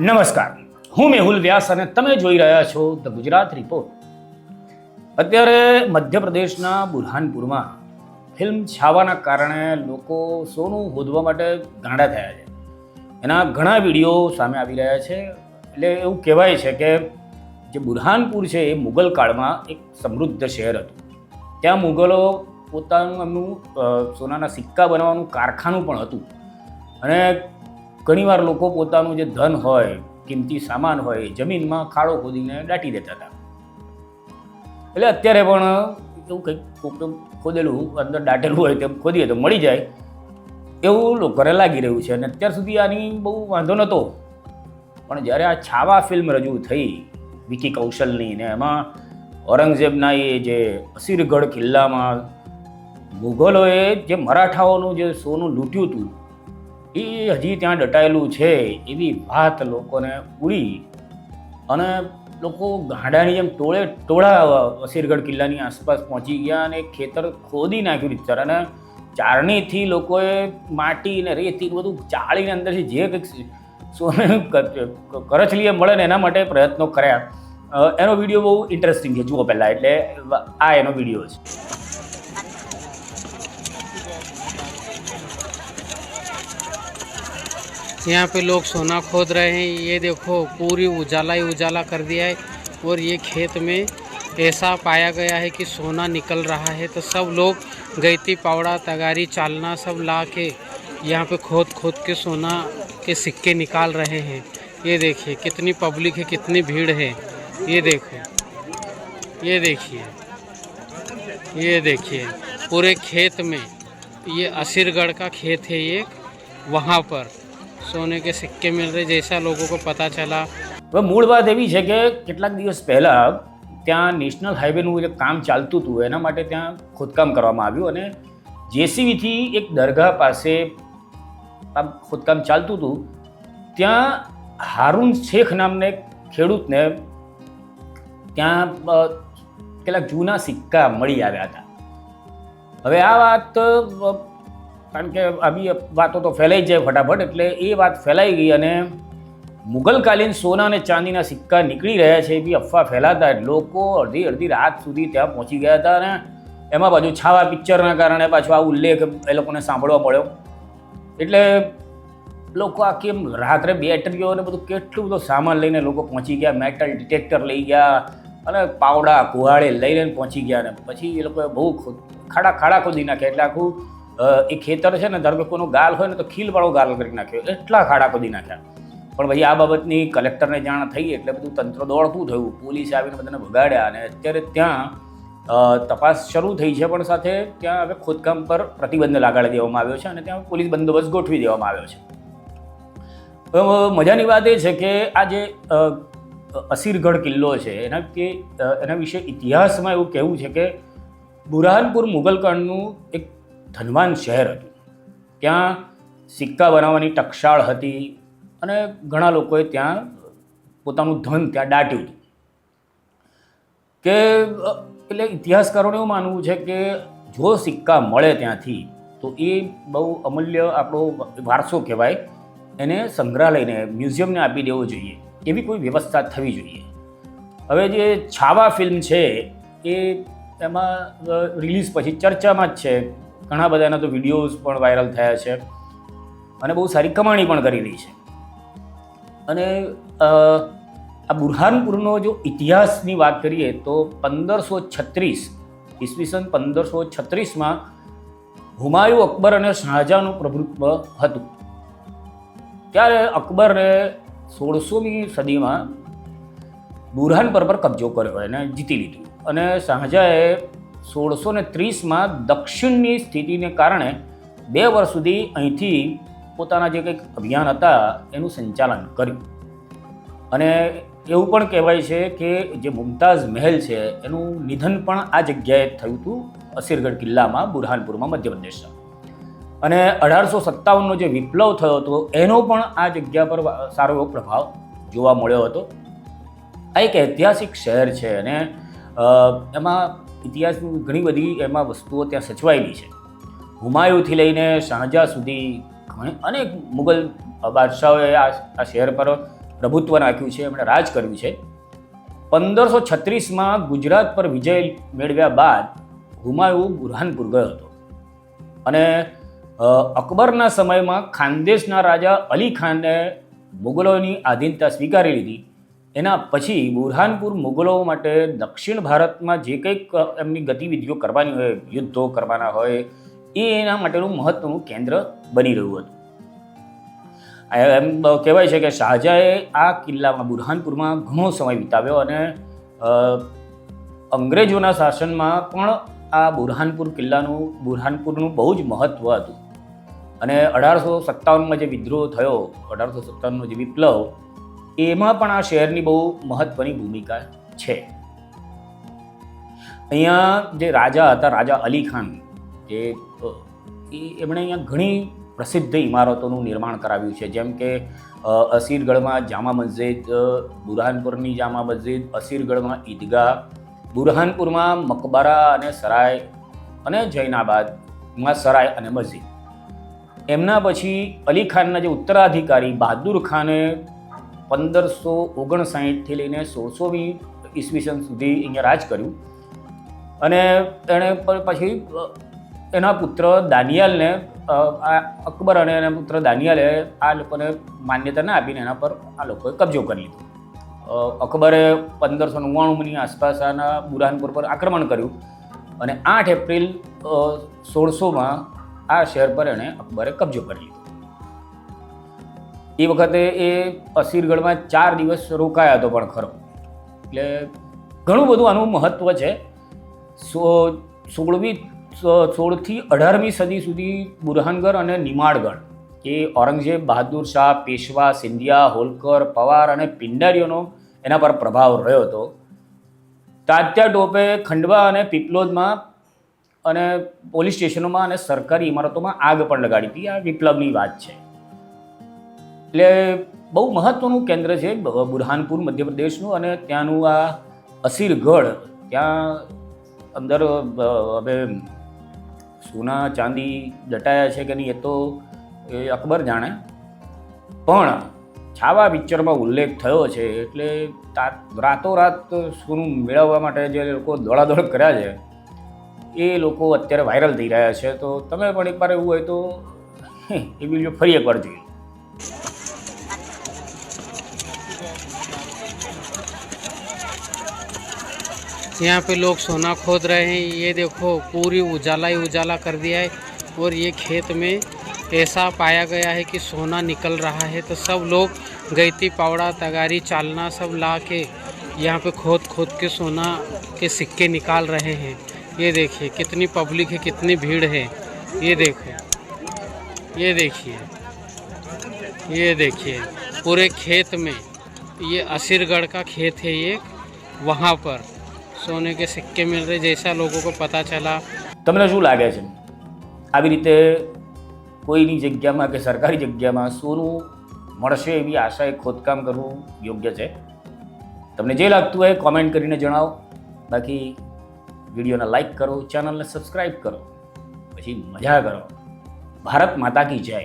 નમસ્કાર. હું મેહુલ વ્યાસ અને તમે જોઈ રહ્યા છો ધ ગુજરાત રિપોર્ટ અત્યારે મધ્યપ્રદેશના બુરહાનપુરમાં ફિલ્મ છાવાના કારણે લોકો સોનું હોદવા માટે ગાંડા થયા છે. એના ઘણા વીડિયો સામે આવી રહ્યા છે. એટલે એવું કહેવાય છે કે જે બુરહાનપુર છે એ મુગલ કાળમાં એક સમૃદ્ધ શહેર હતું. ત્યાં મુગલો પોતાનું એમનું સોનાના સિક્કા બનાવવાનું કારખાનું પણ હતું. અને ઘણીવાર લોકો પોતાનું જે ધન હોય, કિંમતી સામાન હોય જમીનમાં ખાડો ખોદીને દાટી દેતા હતા. એટલે અત્યારે પણ એવું કંઈક ખોદેલું, અંદર દાટેલું હોય તેમ ખોદીએ તો મળી જાય. એવું લોકોને લાગી રહ્યું છે અને અત્યાર સુધી આની બહુ વાંધો નહોતો. પણ જ્યારે આ છાવા ફિલ્મ રજૂ થઈ વિકી કૌશલની ને એમાં ઔરંગઝેબના એ જે અસીરગઢ કિલ્લામાં મુઘલોએ જે મરાઠાઓનું જે સોનું લૂંટ્યું હતું એ હજી ત્યાં દટાયેલું છે એવી વાત લોકોને ઉડી. અને લોકો ગાંડાની જેમ ટોળે ટોળા વસીરગઢ કિલ્લાની આસપાસ પહોંચી ગયા અને ખેતર ખોદી નાખ્યું રીતસર અને ચારણીથી લોકોએ માટી ને રેતી બધું ચાળીને અંદરથી જે કંઈક સોને કરછલીએ મળે ને એના માટે પ્રયત્નો કર્યા. એનો વીડિયો બહુ ઇન્ટરેસ્ટિંગ છે. જુઓ પહેલાં એટલે આ એનો વીડિયો છે. यहाँ पे लोग सोना खोद रहे हैं। ये देखो, पूरी उजाला ही उजाला कर दिया है और ये खेत में ऐसा पाया गया है कि सोना निकल रहा है। तो सब लोग गैती, पावड़ा, तगारी, चालना सब ला के यहाँ पे खोद खोद के सोना के सिक्के निकाल रहे हैं। ये देखिए, कितनी पब्लिक है, कितनी भीड़ है। ये देखो, ये देखिए ये देखिए, पूरे खेत में ये असीरगढ़ का खेत है ये, वहाँ पर। સોને કે સિક્કે મિલ રહે, જૈસા લોકો કો પતા ચલા. હવે મૂળ વાત એવી છે કે કેટલાક દિવસ પહેલા ત્યાં નેશનલ હાઈવેનું જે કામ ચાલતું હતું, એના માટે ત્યાં ખોદકામ કરવામાં આવ્યું અને જેસીબીથી એક દરગાહ પાસે આમ ખોદકામ ચાલતું હતું. ત્યાં હારૂન શેખ નામને ખેડૂતને ત્યાં કેટલાક જૂના સિક્કા મળી આવ્યા હતા. હવે આ વાત કારણ કે આવી વાતો તો ફેલાઈ જાય ફટાફટ, એટલે એ વાત ફેલાઈ ગઈ અને મુગલકાલીન સોના અને ચાંદીના સિક્કા નીકળી રહ્યા છે એવી અફવા ફેલાતા લોકો અડધી અડધી રાત સુધી ત્યાં પહોંચી ગયા હતા અને એમાં પાછું છાવા પિક્ચરના કારણે પાછો આ ઉલ્લેખ એ લોકોને સાંભળવા મળ્યો. એટલે લોકો આ કેમ રાત્રે બેટરીઓ અને બધું કેટલું બધું સામાન લઈને લોકો પહોંચી ગયા, મેટલ ડિટેક્ટર લઈ ગયા અને પાવડા, કુહાડે લઈને પહોંચી ગયા ને પછી એ લોકોએ બહુ ખાડા ખાડા ખોદી નાખ્યા. એટલે આખું એ ખેતર છે ને, ધારો ગાલ હોય ને, તો ખીલવાળો ગાલ કરી નાખ્યો, એટલા ખાડા ખોદી નાખ્યા. પણ પછી આ બાબતની કલેક્ટરને જાણ થઈ એટલે બધું તંત્ર દોડતું થયું. પોલીસે આવીને બધાને ભગાડ્યા અને અત્યારે ત્યાં તપાસ શરૂ થઈ છે, પણ સાથે ત્યાં હવે ખોદકામ પર પ્રતિબંધ લગાડી દેવામાં આવ્યો છે અને ત્યાં પોલીસ બંદોબસ્ત ગોઠવી દેવામાં આવ્યો છે. મજાની વાત એ છે કે આ જે અસીરગઢ કિલ્લો છે, એના કે એના વિશે ઇતિહાસમાં એવું કહેવું છે કે બુરહાનપુર મુગલકાળનું એક ધનવાન શહેર હતું. ત્યાં સિક્કા બનાવવાની ટકશાળ હતી અને ઘણા લોકોએ ત્યાં પોતાનું ધન ત્યાં દાટ્યું હતું. કે એટલે ઇતિહાસકારોને એવું માનવું છે કે જો સિક્કા મળે ત્યાંથી, તો એ બહુ અમૂલ્ય આપણો વારસો કહેવાય. એને સંગ્રહાલયને, મ્યુઝિયમને આપી દેવો જોઈએ. એવી કોઈ વ્યવસ્થા થવી જોઈએ. હવે જે છાવા ફિલ્મ છે, એ એમાં રિલીઝ પછી ચર્ચામાં જ છે. ઘણા બધા એના તો વિડીયોઝ પણ વાયરલ થયા છે અને બહુ સારી કમાણી પણ કરી રહી છે. અને આ બુરહાનપુરનો જો ઇતિહાસની વાત કરીએ તો પંદરસો છત્રીસ ઈસવીસન પંદરસો છત્રીસમાં હુમાયુ અકબર અને શાહજહાંનું પ્રભુત્વ હતું. ત્યારે અકબરે સોળસોમી સદીમાં બુરહાનપુર પર કબજો કર્યો, એને જીતી લીધું. અને શાહજહાએ સોળસો ને ત્રીસમાં દક્ષિણની સ્થિતિને કારણે બે વર્ષ સુધી અહીંથી પોતાના જે કંઈક અભિયાન હતા, એનું સંચાલન કર્યું. અને એવું પણ કહેવાય છે કે જે મુમતાઝ મહેલ છે, એનું નિધન પણ આ જગ્યાએ થયું હતું, અસીરગઢ કિલ્લામાં, બુરહાનપુરમાં મધ્યપ્રદેશમાં અને અઢારસો સત્તાવનનો જે વિપ્લવ થયો હતો, એનો પણ આ જગ્યા પર સારો એવો પ્રભાવ જોવા મળ્યો હતો. આ એક ઐતિહાસિક શહેર છે અને એમાં ઇતિહાસની ઘણી બધી એમાં વસ્તુઓ ત્યાં સચવાયેલી છે. હુમાયુથી લઈને શાહજહાં સુધી ઘણી અનેક મુગલ બાદશાહોએ આ આ શહેર પર પ્રભુત્વ નાખ્યું છે, એમણે રાજ કર્યું છે. પંદરસો છત્રીસમાં ગુજરાત પર વિજય મેળવ્યા બાદ હુમાયુ બુરહાનપુર ગયો હતો. અને અકબરના સમયમાં ખાનદેશના રાજા અલી ખાને મુગલોની આધીનતા સ્વીકારી લીધી. એના પછી બુરહાનપુર મુગલો માટે દક્ષિણ ભારતમાં જે કંઈક એમની ગતિવિધિઓ કરવાની હોય, યુદ્ધો કરવાના હોય, એ એના માટેનું મહત્વનું કેન્દ્ર બની રહ્યું હતું. એમ કહેવાય છે કે શાહજહાએ આ કિલ્લામાં, બુરહાનપુરમાં ઘણો સમય વિતાવ્યો અને અંગ્રેજોના શાસનમાં પણ આ બુરહાનપુર કિલ્લાનું, બુરહાનપુરનું બહુ જ મહત્ત્વ હતું. અને અઢારસો સત્તાવનમાં જે વિદ્રોહ થયો, અઢારસો સત્તાવનનો જે વિપ્લવ એમાં પણ આ શહેરની બહુ મહત્ત્વની ભૂમિકા છે. અહીંયા જે રાજા હતા, રાજા અલી ખાન, એ એમણે અહીંયા ઘણી પ્રસિદ્ધ ઇમારતોનું નિર્માણ કરાવ્યું છે. જેમ કે અસીરગઢમાં જામા મસ્જિદ બુરહાનપુરની જામા મસ્જિદ, અસીરગઢમાં ઈદગાહ, બુરહાનપુરમાં મકબરા અને સરાય અને જૈનાબાદમાં સરાય અને મસ્જિદ. એમના પછી અલી ખાનના જે ઉત્તરાધિકારી બહાદુર ખાને પંદરસો ઓગણસાઠથી લઈને સોળસોમી ઈસવીસન સુધી અહીંયા રાજ કર્યું. અને એણે પછી એના પુત્ર દાનિયાલને આ અકબર અને એના પુત્ર દાનિયાલે આ લોકોને માન્યતા ના આપીને એના પર આ લોકોએ કબજો કરી લીધો. અકબરે પંદરસો નવ્વાણુંની આસપાસ આના બુરહાનપુર પર આક્રમણ કર્યું અને આઠ એપ્રિલ સોળસોમાં આ શહેર પર એણે અકબરે કબજો કરી લીધો. એ વખતે એ અસીરગઢમાં ચાર દિવસ રોકાયા હતો પણ ખરો. એટલે ઘણું બધું આનું મહત્ત્વ છે. સો, સોળમી સોળથી અઢારમી સદી સુધી બુરહાનગર અને નિમાડગઢ એ ઔરંગઝેબ, બહાદુર શાહ, પેશવા, સિંધિયા, હોલકર, પવાર અને પિંડારીઓનો એના પર પ્રભાવ રહ્યો હતો. તાત્યા ટોપે ખંડવા અને પીપલોદમાં અને પોલીસ સ્ટેશનોમાં અને સરકારી ઇમારતોમાં આગ પણ લગાડી હતી. આ વિપ્લવની વાત છે. એટલે બહુ મહત્ત્વનું કેન્દ્ર છે બુરહાનપુર, મધ્યપ્રદેશનું અને ત્યાંનું આ અસીરગઢ. ત્યાં અંદર હવે સોના ચાંદી દટાયા છે કે નહીં એ તો એ અકબર જાણે. પણ છાવા પિક્ચરમાં ઉલ્લેખ થયો છે એટલે રાતોરાત સોનું મેળવવા માટે જે લોકો દોડાદોડ કર્યા છે, એ લોકો અત્યારે વાયરલ થઈ રહ્યા છે. તો તમે પણ એકવાર એવું હોય તો એ વીડિયો ફરી એકવાર જોઈ यहाँ पे लोग सोना खोद रहे हैं। ये देखो, पूरी उजाला ही उजाला कर दिया है। और ये खेत में ऐसा पाया गया है कि सोना निकल रहा है। तो सब लोग गैती, पावड़ा, तगारी, चालना सब ला के यहाँ पे खोद खोद के सोना के सिक्के निकाल रहे हैं। ये देखिए, कितनी पब्लिक है, कितनी भीड़ है। ये देखो, ये देखिए ये देखिए, पूरे खेत में ये असीरगढ़ का खेत है ये वहाँ पर सोने के सिक्के मिल रहे जैसा लोगों को पता चला તમને શું લાગે છે આવી રીતે કોઈની જગ્યામાં કે સરકારી જગ્યામાં સોનું મળશે એવી આશાએ ખોદકામ કરવું યોગ્ય છે તમને જે લાગતું હોય કોમેન્ટ કરીને જણાવો બાકી વિડીયોને લાઈક કરો ચેનલને સબસ્ક્રાઈબ કરો પછી મજા કરો ભારત માતા કી જય